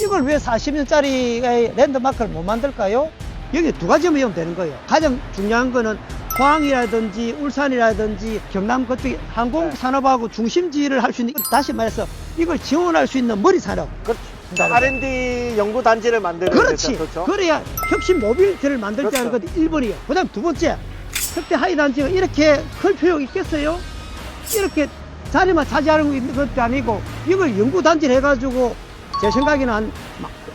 이걸 왜 40년짜리 랜드마크를 못 만들까요? 여기 두 가지만 이면 되는 거예요. 가장 중요한 거는 포항이라든지 울산이라든지 경남 그쪽에 항공산업하고 중심지를 할 수 있는 다시 말해서 이걸 지원할 수 있는 머리 산업 그렇죠. R&D 연구 단지를 만드는 그렇지. 그렇죠. 그래야 혁신 모빌리티를 만들 때 하는 그렇죠. 것이 1번이에요. 그 다음 두 번째, 특대 하이 단지가 이렇게 클 필요가 있겠어요? 이렇게 자리만 차지하는 것도 아니고 이걸 연구 단지를 해가지고 제 생각에는 한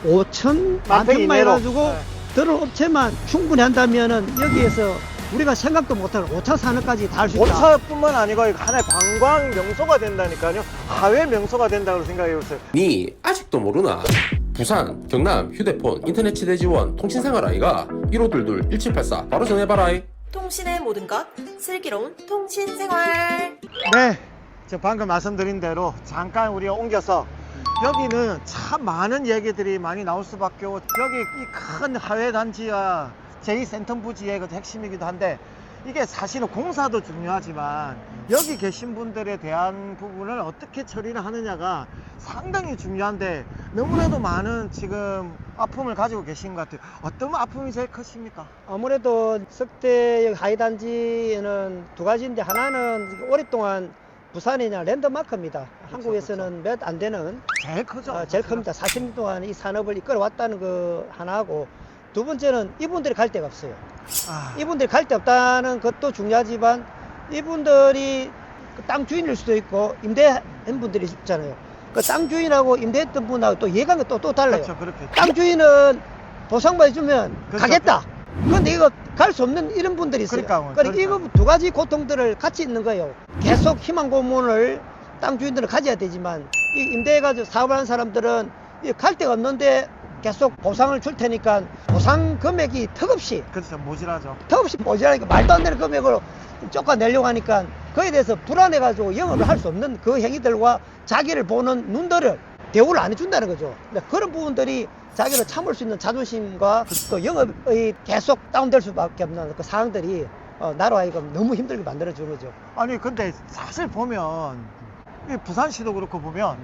5천 만평 만평만 이내로. 해가지고 네. 들어 업체만 충분히 한다면은 여기에서 우리가 생각도 못하는 5차 산업까지 다 할 수 있다. 오차뿐만 아니고 이거 하나의 관광 명소가 된다니까요. 하회 명소가 된다고 생각해 보세요. 니 아직도 모르나? 부산, 경남, 휴대폰, 인터넷 치대 지원, 통신생활 아이가 1522 1784 바로 전해봐라이. 통신의 모든 것 슬기로운 통신 생활. 네. 저 방금 말씀드린 대로 잠깐 우리가 옮겨서 여기는 참 많은 얘기들이 많이 나올 수밖에 없고 여기 이 큰 하회 단지와 제2센텀 부지의 그 핵심이기도 한데 이게 사실은 공사도 중요하지만 여기 계신 분들에 대한 부분을 어떻게 처리를 하느냐가 상당히 중요한데 너무나도 많은 지금 아픔을 가지고 계신 것 같아요. 어떤 아픔이 제일 크십니까? 아무래도 석대 하이 단지는 두 가지인데 하나는 오랫동안 부산이냐 랜드마크입니다. 한국에서는 몇안 되는 제일 크죠. 어, 제일 큽니다. 40년 동안 이 산업을 이끌어왔다는 거 하나하고 두 번째는 이분들이 갈 데가 없어요. 아, 이분들이 갈 데 없다는 것도 중요하지만 이분들이 그 땅 주인일 수도 있고 임대한 분들이 있잖아요. 그 땅 주인하고 임대했던 분하고 또 예감이 또, 또 달라요. 그렇죠. 땅 주인은 보상만 해주면 그렇죠. 가겠다. 근데 이거 갈 수 없는 이런 분들이 있어요. 그러니까, 그러니까 그러니까. 이거 두 가지 고통들을 같이 있는 거예요. 계속 희망 고문을 땅 주인들은 가져야 되지만 이 임대해가지고 사업하는 사람들은 이갈 데가 없는데 계속 보상을 줄 테니까 보상 금액이 턱없이 그렇죠, 모질하죠. 턱없이 모자라니까 말도 안 되는 금액으로 쫓아내려고 하니까 그에 대해서 불안해가지고 영업을 할 수 없는 그 행위들과 자기를 보는 눈들을 대우를 안 해준다는 거죠. 그런 부분들이 자기를 참을 수 있는 자존심과 또 영업이 계속 다운될 수밖에 없는 그 상황들이 어, 나로 하여금 너무 힘들게 만들어주는 거죠. 아니 근데 사실 보면 이 부산시도 그렇고 보면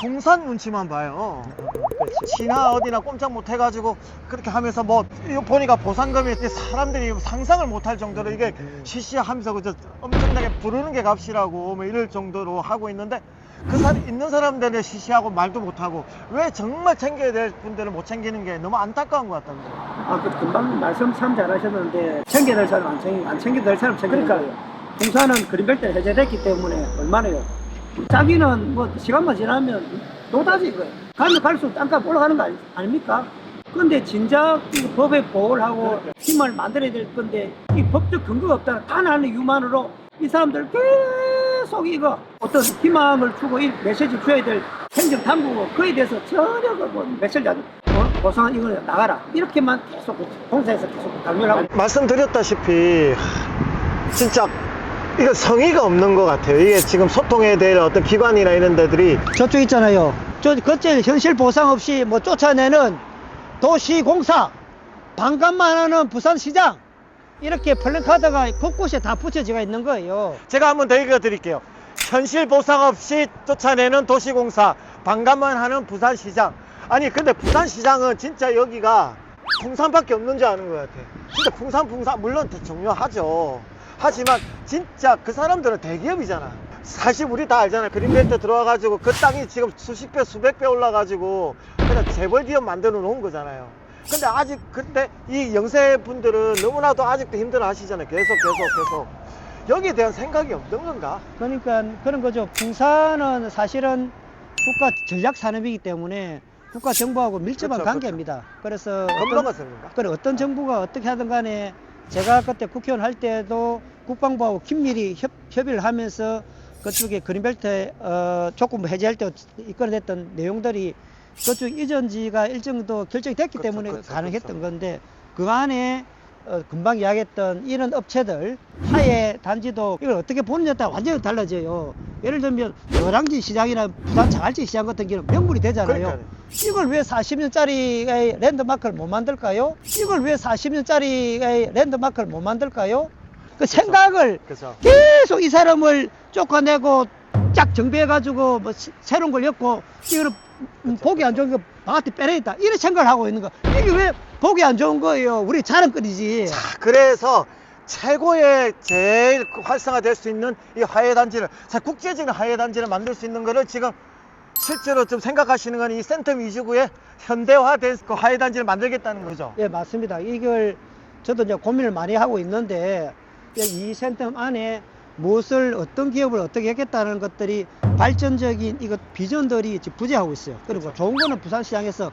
동산 눈치만 봐요. 그렇지. 시나 어디나 꼼짝 못 해가지고 그렇게 하면서 뭐 이거 보니까 보상금이 사람들이 상상을 못할 정도로 이게 시시하면서 그저 엄청나게 부르는 게 값이라고 뭐 이럴 정도로 하고 있는데 그 사, 있는 사람들은 시시하고 말도 못하고 왜 정말 챙겨야 될 분들은 못 챙기는 게 너무 안타까운 것 거예요. 아, 그 금방 말씀 참 잘하셨는데 챙겨야 될 사람 안 챙기 안 챙겨야 될 사람 챙기는 거예요. 공사는 그린벨트 해제됐기 때문에 얼마나요? 자기는 뭐 시간만 지나면 노다지 이거예요. 가면 갈수록 땅값 올라가는 거 아니, 아닙니까? 근데 진작 이 법에 보호를 하고 힘을 만들어야 될 건데 이 법적 근거가 없다는 단 하나의 이유만으로 이 사람들 계속 이거 어떤 희망을 주고 이 메시지 줘야 될 행정 당국은 그에 대해서 전혀 그뭐 메시지 안 어? 보상 이거 나가라 이렇게만 계속 공사에서 계속 강요하고 말씀드렸다시피 진짜 이거 성의가 없는 것 같아요. 이게 지금 소통에 대한 어떤 기관이나 이런 데들이 저쪽 있잖아요. 저 그때 현실 보상 없이 뭐 쫓아내는 도시공사, 반값만 하는 부산시장 이렇게 플랜카드가 곳곳에 다 붙여지가 있는 거예요. 제가 한번 더 읽어드릴게요. 현실 보상 없이 쫓아내는 도시공사, 반감만 하는 부산시장. 아니, 근데 부산시장은 진짜 여기가 풍산밖에 없는 줄 아는 것 같아. 진짜 풍산, 풍산, 물론 다 중요하죠. 하지만 진짜 그 사람들은 대기업이잖아. 사실 우리 다 알잖아요. 그린벨트 들어와가지고 그 땅이 지금 수십 배, 수백 배 올라가지고 그냥 재벌 기업 만들어 놓은 거잖아요. 근데 아직 그때 이 영세 분들은 너무나도 아직도 힘들어 하시잖아요. 계속, 계속, 계속. 여기에 대한 생각이 없는 건가? 그러니까 그런 거죠. 풍산은 사실은 국가 전략 산업이기 때문에 국가 정부하고 밀접한 그렇죠, 관계입니다. 그래서 생각인가? 그래 어떤 정부가 어떻게 하든 간에 제가 그때 국회의원 할 때도 국방부하고 긴밀히 협, 협의를 하면서 그쪽에 그린벨트 어, 조금 해제할 때 이끌어냈던 내용들이 그쪽 이전지가 일정 정도 결정이 됐기 그렇죠, 때문에 그렇죠, 가능했던 그렇죠. 건데 그 안에 어, 금방 이야기했던 이런 업체들 하에 단지도 이걸 어떻게 보느냐에 따라 완전히 달라져요. 예를 들면 노량진 시장이나 부산 자갈치 시장 같은 경우는 명분이 되잖아요. 그러니까요. 이걸 왜 40년짜리 랜드마크를 못 만들까요? 이걸 왜 40년짜리 랜드마크를 못 만들까요? 그 생각을 그죠. 계속 이 사람을 쫓아내고 쫙 정비해가지고 뭐 시- 새로운 걸 엮고 이거는 음, 보기 안 좋은 거 바깥에 빼내있다. 이런 생각을 하고 있는 거. 이게 왜 보기 안 좋은 거예요? 우리 자랑거리지. 자, 그래서 최고의 제일 그 활성화될 수 있는 이 화해단지를, 자, 국제적인 화해단지를 만들 수 있는 거를 지금 실제로 좀 생각하시는 건 이 센터 위주구의 현대화된 그 화해단지를 만들겠다는 거죠. 예 맞습니다. 이걸 저도 이제 고민을 많이 하고 있는데 이 센터 안에 무엇을 어떤 기업을 어떻게 하겠다는 것들이 발전적인 이것 비전들이 지금 부재하고 있어요. 그리고 좋은 거는 부산시장에서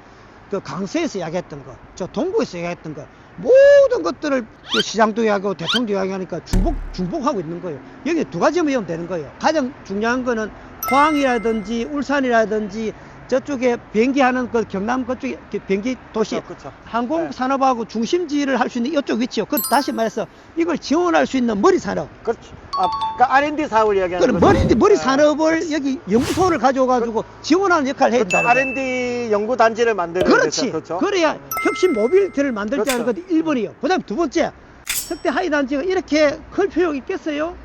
그 강서에서 이야기했던 거, 저 동구에서 이야기했던 거, 모든 것들을 그 시장도 이야기하고 대통령도 이야기하니까 중복, 중복하고 있는 거예요. 여기 두 가지만 이하면 되는 거예요. 가장 중요한 거는 포항이라든지 울산이라든지 저쪽에 비행기 하는 그 경남 그쪽에 그 비행기 도시 그렇죠. 항공 네. 산업하고 중심지를 할 수 있는 이쪽 위치요. 그 다시 말해서 이걸 지원할 수 있는 머리 산업. 그렇죠. 아, 그러니까 R&D 사업을 이야기하는 그럼 거죠. 머리 머리 네. 산업을 여기 연구소를 가져가지고 지원하는 역할을 해야 그렇죠. 된다. R&D 연구 단지를 만드는 그렇지. 그렇죠. 그래야 혁신 모빌리티를 만들 때 하는 그렇죠. 것이 1번이요. 그 다음 두 번째, 석대 하이 단지가 이렇게 클 필요 있겠어요?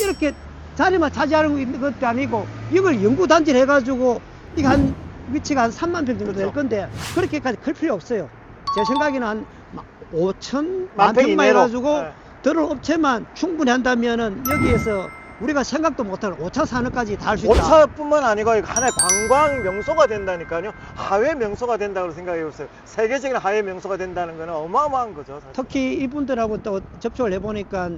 이렇게 자리만 차지하는 것도 아니고 이걸 연구 단지를 해가지고 이게 한 위치가 한 3만 평 정도 될 그렇죠. 건데 그렇게까지 클 필요 없어요. 제 생각에는 한 5천 만평 평만 이내로. 해가지고 네. 들어올 업체만 충분히 한다면은 여기에서 우리가 생각도 못하는 5차 산업까지 다 할 수 있다. 오차뿐만 아니고 이거 하나의 관광 명소가 된다니까요. 하회 명소가 된다고 생각해 보세요. 세계적인 하회 명소가 된다는 거는 어마어마한 거죠. 사실. 특히 이분들하고 또 접촉을 해보니까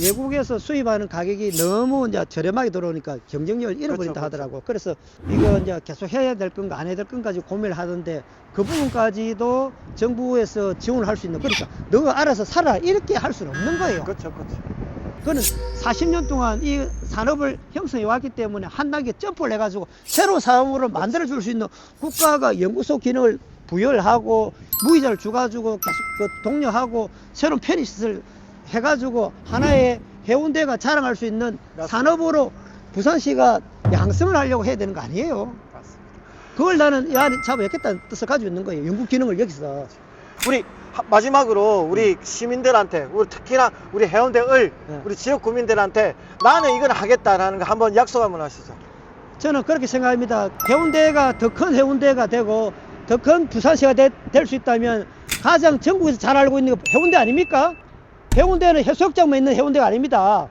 외국에서 수입하는 가격이 너무 이제 저렴하게 들어오니까 경쟁력을 잃어버린다 그렇죠, 하더라고. 그래서 이거 이제 계속 해야 될 건가 안 해야 될 건까지 고민을 하던데 그 부분까지도 정부에서 지원을 할 수 있는 그러니까 너가 알아서 살아 이렇게 할 수는 없는 거예요. 그렇죠, 그렇죠. 그는 40년 동안 이 산업을 형성해 왔기 때문에 한 단계 점프를 해가지고 새로운 사업으로 만들어 줄 수 있는 국가가 연구소 기능을 부여를 하고 무이자를 주가지고 계속 그 독려하고 새로운 편의시설 해가지고 하나의 해운대가 자랑할 수 있는 맞습니다. 산업으로 부산시가 양성을 하려고 해야 되는 거 아니에요. 맞습니다. 그걸 나는 이 안에 잡아야겠다는 뜻을 가지고 있는 거예요. 연구 기능을 여기서. 우리 하- 마지막으로 우리 시민들한테 우리 특히나 우리 해운대 을 네. 우리 지역 구민들한테 나는 이걸 하겠다라는 거 한번 약속 한번 하시죠. 저는 그렇게 생각합니다. 해운대가 더 큰 해운대가 되고 더 큰 부산시가 될 수 있다면 가장 전국에서 잘 알고 있는 게 해운대 아닙니까? 해운대는 해수욕장만 있는 해운대가 아닙니다.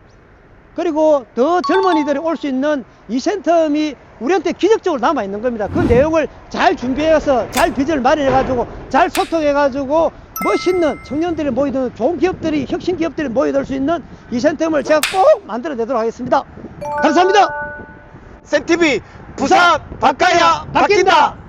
그리고 더 젊은이들이 올 수 있는 이 센텀이 우리한테 기적적으로 남아 있는 겁니다. 그 내용을 잘 준비해서 잘 비전을 마련해 가지고 잘 소통해 가지고 멋있는 청년들이 모이든 좋은 기업들이 혁신 기업들이 모여들 수 있는 이 센텀을 제가 꼭 만들어내도록 하겠습니다. 감사합니다. 센티비 부산 바꿔야 바뀐다.